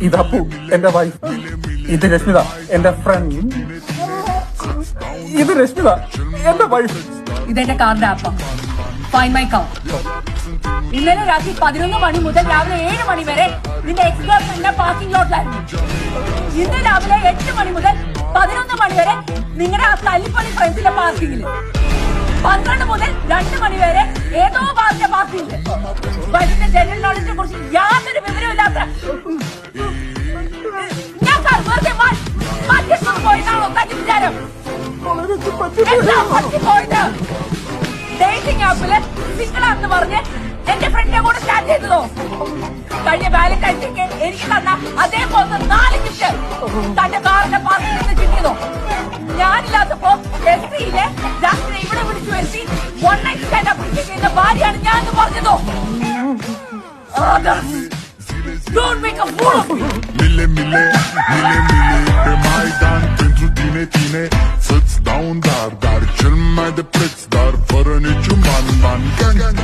ഇത് അപ്പു എന്റെ വൈഫ് ഇത് രശ്മിത എന്റെ ഫ്രണ്ട് ഇത് രശ്മിത എന്റെ വൈഫ് ഇതെന്റെ കാറിന്റെ ആപ്പ. ഫൈൻ മൈ കാർ ഇന്നലെ രാത്രി പതിനൊന്ന് മണി മുതൽ രാവിലെ ഏഴ് മണി വരെ നിന്റെ എക്സ് ഗേൾഫ്രണ്ടിന്റെ പാർക്കിംഗ് ലോട്ടിലായിരുന്നു ഇന്ന് രാവിലെ എട്ട് മണി മുതൽ തല്ലിപ്പള്ളി ഫ്രണ്ട്സിന്റെ പാർക്കിങ്ങിൽ പന്ത്രണ്ട് മുതൽ രണ്ട് മണി വരെ ഏതോ പാർട്ടിയുടെ പാർക്കിങ്ങിൽ വലിയ ജനറൽ നോളജിനെ കുറിച്ച് യാതൊരു വിവരമില്ലാത്ത ഞാൻ എന്റെ ഫ്രണ്ടിനെ കൂടെ സ്റ്റാർട്ട് ചെയ്തതോ? കഴിഞ്ഞ വാലന്റൈൻസിക്ക് എനിക്ക് തന്ന അതേപോലത്തെ ഭാര്യയാണ് ഞാൻ എന്ന് പറഞ്ഞതോ Don't make a fool of me! Mille, mille, mille, mille Pe Maidan pentru tine, tine Să-ți dau un dar, dar Cel mai de preț, dar Fără niciun ban, ban Gang, gang